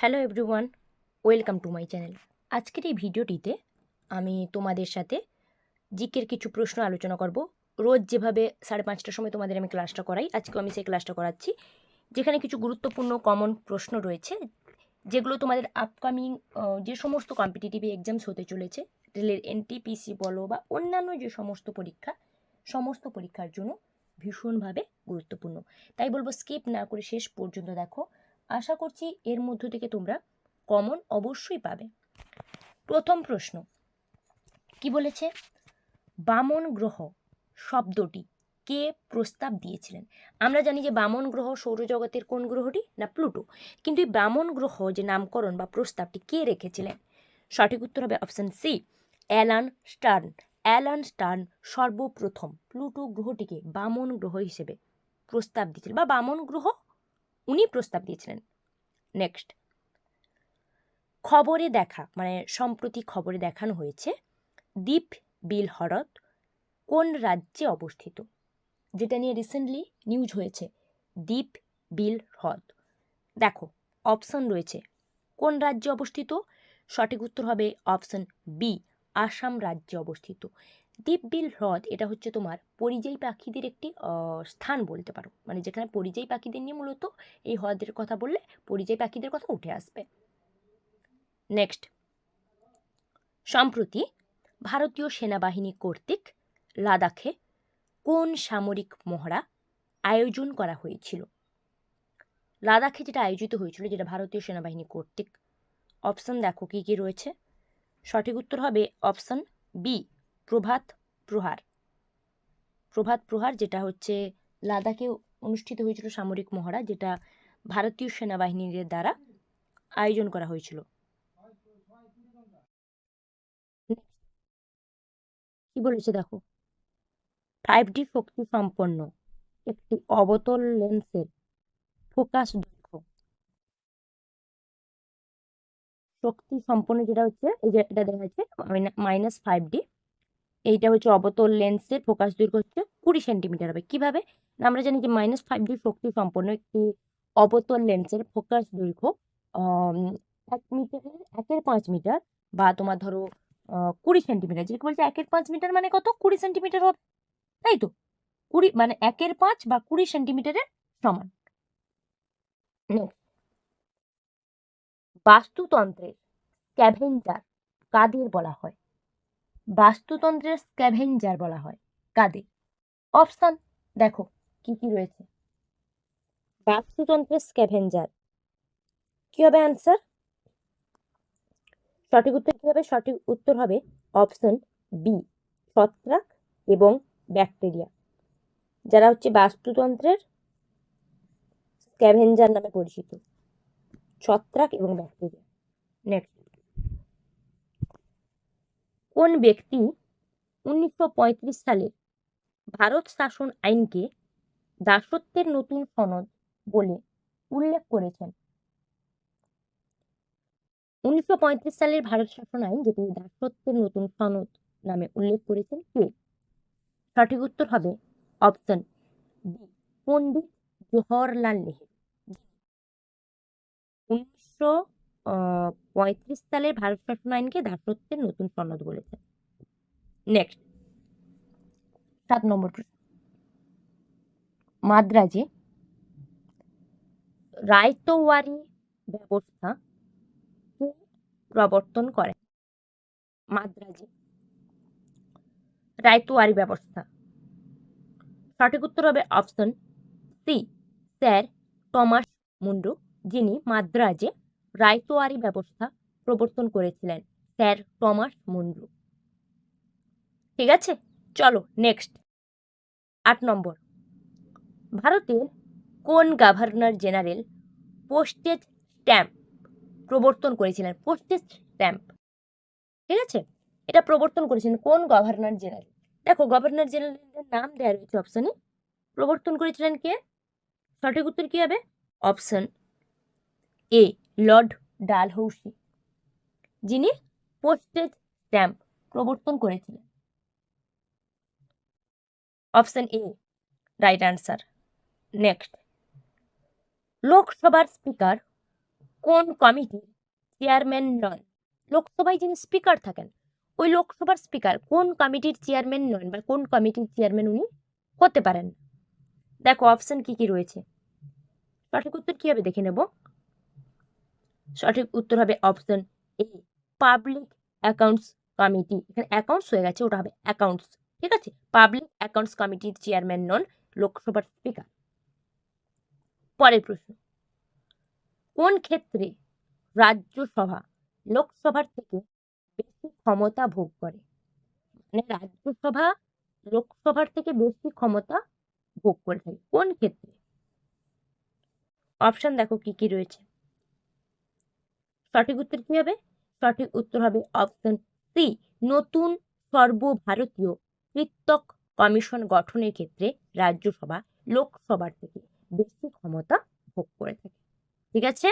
Hello everyone welcome to my channel আজকের এই ভিডিওটিতে আমি তোমাদের সাথে জিকের কিছু প্রশ্ন আলোচনা করব। রোজ যেভাবে সাড়ে পাঁচটার সময় তোমাদের আমি ক্লাসটা করাই, আজকেও আমি সেই ক্লাসটা করাচ্ছি। যেখানে কিছু গুরুত্বপূর্ণ কমন প্রশ্ন রয়েছে, যেগুলো তোমাদের আপকামিং যে সমস্ত কম্পিটিটিভ এক্সামস হতে চলেছে, রেলের এনটিপিসি বলো বা অন্যান্য যে সমস্ত পরীক্ষা, সমস্ত পরীক্ষার জন্য ভীষণভাবে গুরুত্বপূর্ণ। তাই বলব স্কিপ না করে শেষ পর্যন্ত দেখো। আশা করছি এর মধ্য থেকে তোমরা কমন অবশ্যই পাবে। প্রথম প্রশ্ন, কি বলেছে? বামন গ্রহ শব্দটি কে প্রস্তাব দিয়েছিলেন? আমরা জানি যে বামন গ্রহ সৌরজগতের কোন গ্রহটি? না, প্লুটো। কিন্তু এই বামন গ্রহ যে নামকরণ বা প্রস্তাবটি কে রেখেছিলেন? সঠিক উত্তর হবে option C, Alan Stern. Alan Stern সর্বপ্রথম প্লুটো গ্রহটিকে বামন গ্রহ হিসেবে প্রস্তাব দিয়েছিলেন বা বামন গ্রহ উনি প্রস্তাব দিয়েছিলেন। নেক্সট খবরে দেখা মানে সম্প্রতি খবরে দেখানো হয়েছে, দ্বীপ বিল হ্রদ কোন রাজ্যে অবস্থিত? যেটা নিয়ে রিসেন্টলি নিউজ হয়েছে, দ্বীপ বিল হ্রদ দেখো অপশন রয়েছে। কোন রাজ্যে অবস্থিত? সঠিক উত্তর হবে অপশন বি আসাম রাজ্যে অবস্থিত। দ্বীপবিল হ্রদ, এটা হচ্ছে তোমার পরিযায়ী পাখিদের একটি স্থান বলতে পারো। মানে যেখানে পরিযায়ী পাখিদের নিয়ে মূলত এই হ্রদের কথা বললে পরিযায়ী পাখিদের কথা উঠে আসবে। নেক্সট সম্প্রতি ভারতীয় সেনাবাহিনী কর্তৃক লাদাখে কোন সামরিক মহড়া আয়োজন করা হয়েছিল? লাদাখে যেটা আয়োজিত হয়েছিল, যেটা ভারতীয় সেনাবাহিনী কর্তৃক অপশন দেখো কী কী রয়েছে। সঠিক উত্তর হবে অপশন বি প্রভাত প্রহার। প্রভাত প্রহার যেটা হচ্ছে লাদাখে অনুষ্ঠিত হয়েছিল সামরিক মহড়া, যেটা ভারতীয় সেনাবাহিনীর দ্বারা আয়োজন করা হয়েছিল। কি বলেছে দেখো? ফাইভ ডি শক্তি সম্পন্ন, একটি অবতল লেন্সের ফোকাস শক্তি সম্পন্ন যেটা হচ্ছে এই যে এটা দেখা যাচ্ছে মাইনাস ফাইভ ডি এইটা হচ্ছে অবতল লেন্সের ফোকাস দৈর্ঘ্য হচ্ছে কুড়ি সেন্টিমিটার হবে। কীভাবে? আমরা জানি যে মাইনাস ফাইভ ডি শক্তি সম্পন্ন একটি অবতল লেন্সের ফোকাস দৈর্ঘ্য এক মিটারের একের পাঁচ মিটার বা তোমার ধরো কুড়ি সেন্টিমিটার যেটা বলছে একের পাঁচ মিটার মানে কত? কুড়ি সেন্টিমিটার হবে। তাই তো? কুড়ি মানে একের পাঁচ বা কুড়ি সেন্টিমিটারের সমান। Next, বাস্তুতন্ত্রের স্ক্যাভেঞ্জার কাদের বলা হয়? বাস্তুতন্ত্রের স্ক্যাভেঞ্জার বলা হয় কাদের? অপশান দেখো, কি কি রয়েছে। বাস্তুতন্ত্রের স্ক্যাভেঞ্জার। কি হবে অ্যান্সার? সঠিক উত্তর কি হবে? সঠিক উত্তর হবে অপশন বি, ছত্রাক এবং ব্যাকটেরিয়া। যারা হচ্ছে বাস্তুতন্ত্রের স্ক্যাভেঞ্জার নামে পরিচিত। ছত্রাক এবং ব্যাকটেরিয়া। নেক্সট কোন ব্যক্তি উনিশশো পঁয়ত্রিশ সালে ভারত শাসন আইনকে দাসত্বের নতুন সনদ বলে উল্লেখ করেছেন? উনিশশো পঁয়ত্রিশ সালের ভারত শাসন আইন, যেটি দাসত্বের নতুন সনদ নামে উল্লেখ করেছেন, কে? সঠিক উত্তর হবে অপশন বি পণ্ডিত জওহরলাল নেহেরু। উনিশশো পঁয়ত্রিশ সালের ভারত শাসন আইনকে দাসত্বের নতুন সনদ বলেছেন নেক্সট সাত নম্বর প্রশ্ন। মাদ্রাজে রায়তওয়ারি ব্যবস্থা প্রবর্তন করেন মাদ্রাজে রায়তোয়ারি ব্যবস্থা। সঠিক উত্তর হবে অপশন সি স্যার টমাস মুন্ডু যিনি মাদ্রাজে রায়তোয়ারি ব্যবস্থা প্রবর্তন করেছিলেন স্যার টমাস মুন্ডু। ঠিক আছে, চলো নেক্সট আট নম্বর। ভারতের কোন গভর্নর জেনারেল পোস্টেজ স্ট্যাম্প প্রবর্তন করেছিলেন? পোস্টেজ স্ট্যাম্প ঠিক আছে, এটা প্রবর্তন করেছিলেন কোন গভর্নর জেনারেল? দেখো, গভর্নর জেনারেলের নাম দেওয়া রয়েছে অপশনে প্রবর্তন করেছিলেন কে? সঠিক উত্তর কী হবে? অপশন এ লর্ড ডালহৌসি, যিনি পোস্টেজ স্ট্যাম্প প্রবর্তন করেছিলেন। Option A, right answer, next. লোকসভার স্পিকার কোন কমিটির চেয়ারম্যান নন? লোকসভায় যিনি স্পিকার থাকেন, ওই লোকসভার স্পিকার কোন কমিটির চেয়ারম্যান নন বা কোন কমিটির চেয়ারম্যান উনি হতে পারেন দেখো, অপশন কি কি রয়েছে? সঠিক উত্তর কি হবে দেখে নেব? সঠিক উত্তর হবে option A public accounts committee এখানে অ্যাকাউন্টস হয়ে গেছে, ওটা হবে অ্যাকাউন্টস ঠিক আছে? পাবলিক অ্যাকাউন্টস কমিটির চেয়ারম্যান নন লোকসভার স্পিকার পরের প্রশ্ন। কোন ক্ষেত্রে রাজ্যসভা লোকসভার থেকে বেশি ক্ষমতা ভোগ করে? মানে রাজ্যসভা লোকসভার থেকে বেশি ক্ষমতা ভোগ করে থাকে। কোন ক্ষেত্রে? অপশন দেখো কি কি রয়েছে। সঠিক উত্তর কি হবে? সঠিক উত্তর হবে অপশন সি নতুন সর্বভারতীয় কৃতক কমিশন গঠনের ক্ষেত্রে রাজ্যসভা, লোকসভার থেকে বেশি ক্ষমতা ভোগ করে থাকে। ঠিক আছে?